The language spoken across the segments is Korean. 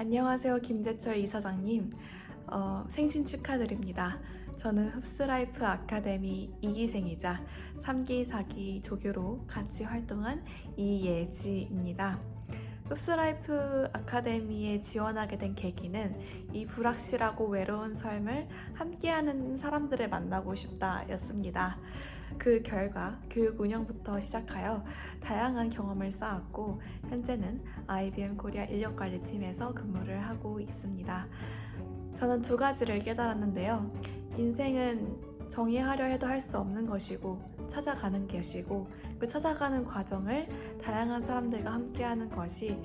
안녕하세요, 김재철 이사장님. 어, 생신 축하드립니다. 저는 흡스라이프 아카데미 2기생이자 3기, 4기 조교로 같이 활동한 이예지입니다. 흡스라이프 아카데미에 지원하게 된 계기는 이 불확실하고 외로운 삶을 함께하는 사람들을 만나고 싶다였습니다. 그 결과 교육 운영부터 시작하여 다양한 경험을 쌓았고 현재는 IBM 코리아 인력관리팀에서 근무를 하고 있습니다. 저는 두 가지를 깨달았는데요. 인생은 정의하려 해도 할 수 없는 것이고 찾아가는 것이고 그 찾아가는 과정을 다양한 사람들과 함께하는 것이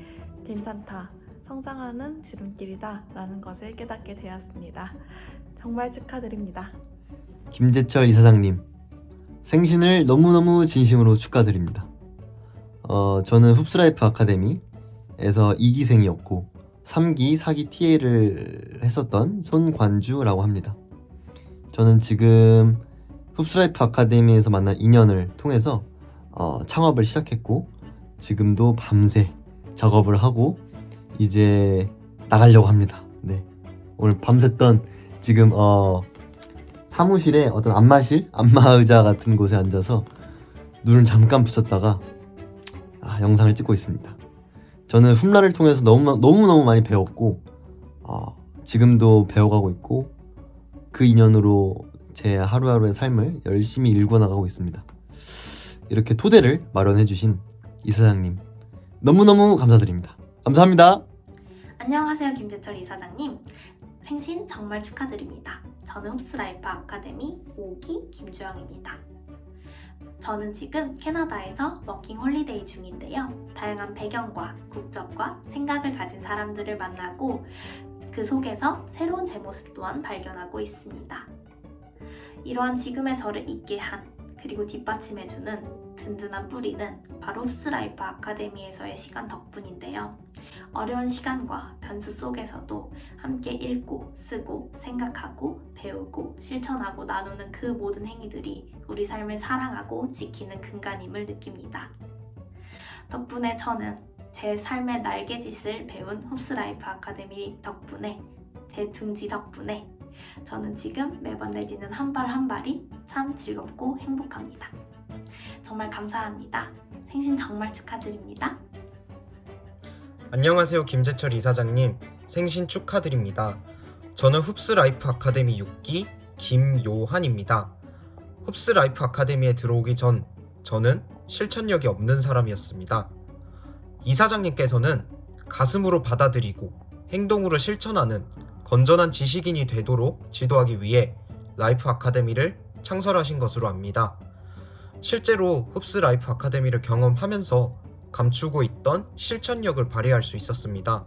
괜찮다. 성장하는 지름길이다 라는 것을 깨닫게 되었습니다. 정말 축하드립니다. 김재철 이사장님 생신을 너무너무 진심으로 축하드립니다. 어, 저는 흡스라이프 아카데미에서 2기생이었고 3기, 4기 TA를 했었던 손관주라고 합니다. 저는 지금 흡스라이프 아카데미에서 만난 인연을 통해서 어, 창업을 시작했고 지금도 밤새 작업을 하고 이제 나가려고 합니다. 네. 오늘 밤샜던 지금 어, 사무실에 어떤 안마실, 안마 의자 같은 곳에 앉아서 눈을 잠깐 붙였다가 아, 영상을 찍고 있습니다. 저는 훔라를 통해서 너무 너무 많이 배웠고 어, 지금도 배워가고 있고 그 인연으로 제 하루하루의 삶을 열심히 일궈 나가고 있습니다. 이렇게 토대를 마련해 주신 이사장님 너무너무 감사드립니다. 감사합니다. 안녕하세요, 김재철 이사장님. 생신 정말 축하드립니다. 저는 흡스라이프 아카데미 5기 김주영입니다. 저는 지금 캐나다에서 워킹 홀리데이 중인데요. 다양한 배경과 국적과 생각을 가진 사람들을 만나고 그 속에서 새로운 제 모습 또한 발견하고 있습니다. 이러한 지금의 저를 있게 한 그리고 뒷받침해주는 든든한 뿌리는 바로 흡스라이프 아카데미에서의 시간 덕분인데요. 어려운 시간과 변수 속에서도 함께 읽고 쓰고 생각하고 배우고 실천하고 나누는 그 모든 행위들이 우리 삶을 사랑하고 지키는 근간임을 느낍니다. 덕분에 저는 제 삶의 날개짓을 배운 흡스라이프 아카데미 덕분에 제 둥지 덕분에 저는 지금 매번 내디는 한 발 한 발이 참 즐겁고 행복합니다. 정말 감사합니다. 생신 정말 축하드립니다. 안녕하세요 김재철 이사장님 생신 축하드립니다. 저는 흡스라이프 아카데미 6기 김요한입니다. 흡스라이프 아카데미에 들어오기 전 저는 실천력이 없는 사람이었습니다. 이사장님께서는 가슴으로 받아들이고 행동으로 실천하는 건전한 지식인이 되도록 지도하기 위해 라이프 아카데미를 창설하신 것으로 압니다. 실제로 흡스 라이프 아카데미를 경험하면서 감추고 있던 실천력을 발휘할 수 있었습니다.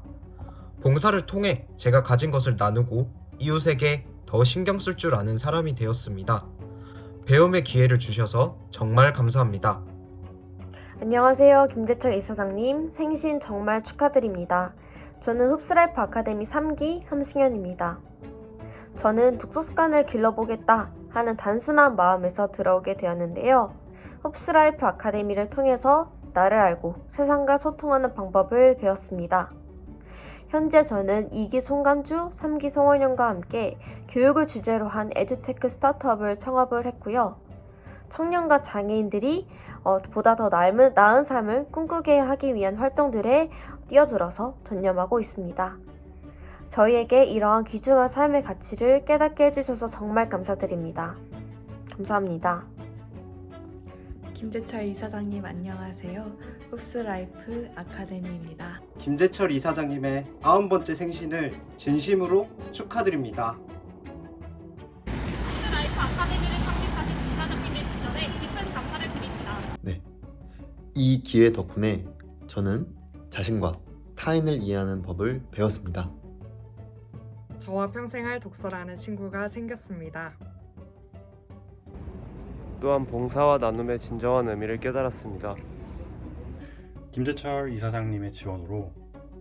봉사를 통해 제가 가진 것을 나누고 이웃에게 더 신경 쓸 줄 아는 사람이 되었습니다. 배움의 기회를 주셔서 정말 감사합니다. 안녕하세요. 김재철 이사장님 생신 정말 축하드립니다. 저는 흡스라이프 아카데미 3기 함승현입니다. 저는 독서 습관을 길러보겠다 하는 단순한 마음에서 들어오게 되었는데요. 흡스라이프 아카데미를 통해서 나를 알고 세상과 소통하는 방법을 배웠습니다. 현재 저는 2기 송간주, 3기 송원영과 함께 교육을 주제로 한 에듀테크 스타트업을 창업을 했고요. 청년과 장애인들이 어, 보다 더 나은, 나은 삶을 꿈꾸게 하기 위한 활동들에 뛰어들어서 전념하고 있습니다. 저희에게 이러한 귀중한 삶의 가치를 깨닫게 해주셔서 정말 감사드립니다. 감사합니다. 김재철 이사장님 안녕하세요. 흡스라이프 아카데미입니다. 김재철 이사장님의 아흔 번째 생신을 진심으로 축하드립니다. 이 기회 덕분에 저는 자신과 타인을 이해하는 법을 배웠습니다. 저와 평생 할 독서라는 친구가 생겼습니다. 또한 봉사와 나눔의 진정한 의미를 깨달았습니다. 김재철 이사장님의 지원으로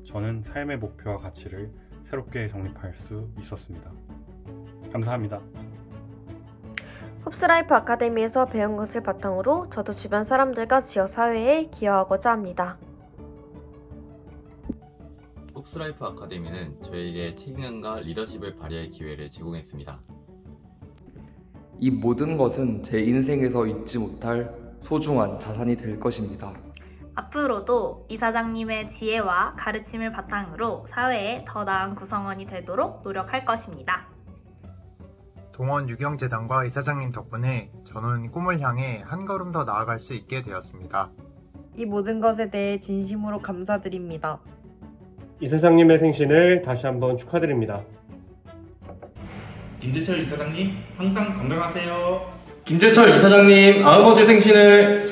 저는 삶의 목표와 가치를 새롭게 정립할 수 있었습니다. 감사합니다. 흡스라이프 아카데미에서 배운 것을 바탕으로 저도 주변 사람들과 지역 사회에 기여하고자 합니다. 흡스라이프 아카데미는 저에게 책임감과 리더십을 발휘할 기회를 제공했습니다. 이 모든 것은 제 인생에서 잊지 못할 소중한 자산이 될 것입니다. 앞으로도 이사장님의 지혜와 가르침을 바탕으로 사회에 더 나은 구성원이 되도록 노력할 것입니다. 동원 유경재단과 이사장님 덕분에 저는 꿈을 향해 한 걸음 더 나아갈 수 있게 되었습니다. 이 모든 것에 대해 진심으로 감사드립니다. 이사장님의 생신을 다시 한번 축하드립니다. 김재철 이사장님 항상 건강하세요. 김재철 이사장님 아홉 번째 생신을